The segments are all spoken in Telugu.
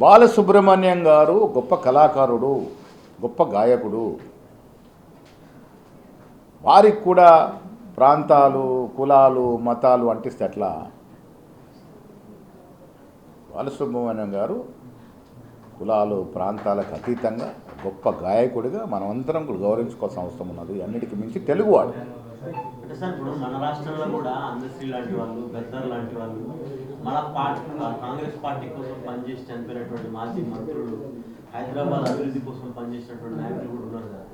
బాలసుబ్రహ్మణ్యం గారు గొప్ప కళాకారుడు గొప్ప గాయకుడు. వారికి కూడా ప్రాంతాలు కులాలు మతాలు అంటిస్తే ఎట్లా? బాలసుబ్రహ్మణ్యం గారు కులాలు ప్రాంతాలకు అతీతంగా గొప్ప గాయకుడిగా మనమందరం కూడా గౌరవించుకోవాల్సిన అవసరం ఉన్నది. అన్నిటికీ మించి తెలుగువాడు. అంటే సార్ ఇప్పుడు మన రాష్ట్రంలో కూడా అందశ్రీ లాంటి వాళ్ళు గద్దర్ లాంటి వాళ్ళు మన పార్టీ కాంగ్రెస్ పార్టీ కోసం పనిచేసి చనిపోయినటువంటి మాజీ మంత్రులు హైదరాబాద్ అభివృద్ధి కోసం పనిచేసినటువంటి నాయకులు కూడా ఉన్నారు కదా.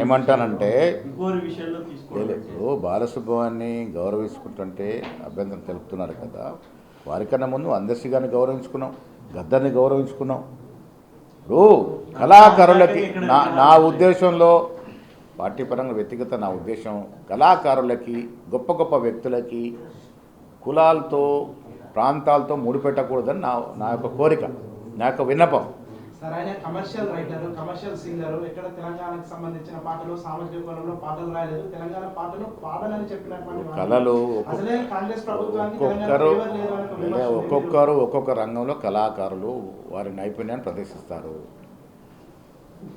ఏమంటానంటే ఇప్పుడు బాలసుబ్రహ్మణ్యాన్ని గౌరవించుకుంటుంటే అభ్యంతరం తెలుపుతున్నారు కదా. వారికన్నా ముందు అందర్శి గారిని గౌరవించుకున్నాం గద్దర్ని గౌరవించుకున్నాం. ఇప్పుడు కళాకారులకి నా నా ఉద్దేశంలో పార్టీ పరంగా వ్యక్తిగత నా ఉద్దేశం కళాకారులకి గొప్ప గొప్ప వ్యక్తులకి కులాలతో ప్రాంతాలతో ముడిపెట్టకూడదని నా నా యొక్క కోరిక నా యొక్క విన్నపం. సార్ ఆయన కమర్షియల్ రైటర్ కమర్షియల్ సింగర్ ఎక్కడ తెలంగాణకు సంబంధించిన పాటలు సామాజిక కోణంలో పాటలు రాయలేదు. తెలంగాణ పాటలు పాడనని చెప్పినటువంటి వాడు. కళలు ఒక్కొక్కరు ఒక్కొక్కరు ఒక్కొక్క రంగంలో కళాకారులు వారి నైపుణ్యాన్ని ప్రదర్శిస్తారు.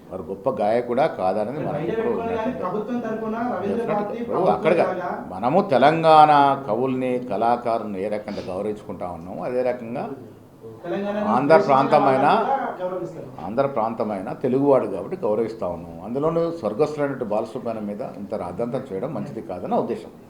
వారు గొప్ప గాయకుడా కాదనేది మనకి బయట ఇప్పుడు అక్కడిగా మనము తెలంగాణ కవుల్ని కళాకారుని ఏ రకంగా గౌరవించుకుంటా ఉన్నామో అదే రకంగా ఆంధ్ర ప్రాంతమైన ఆంధ్ర ప్రాంతమైన తెలుగువాడు కాబట్టి గౌరవిస్తా ఉన్నాం. అందులోనూ స్వర్గస్థులైనటువంటి బాలసుబ్రహ్మణ్యం మీద ఇంత రాద్ధాంతం చేయడం మంచిది కాదని ఉద్దేశం.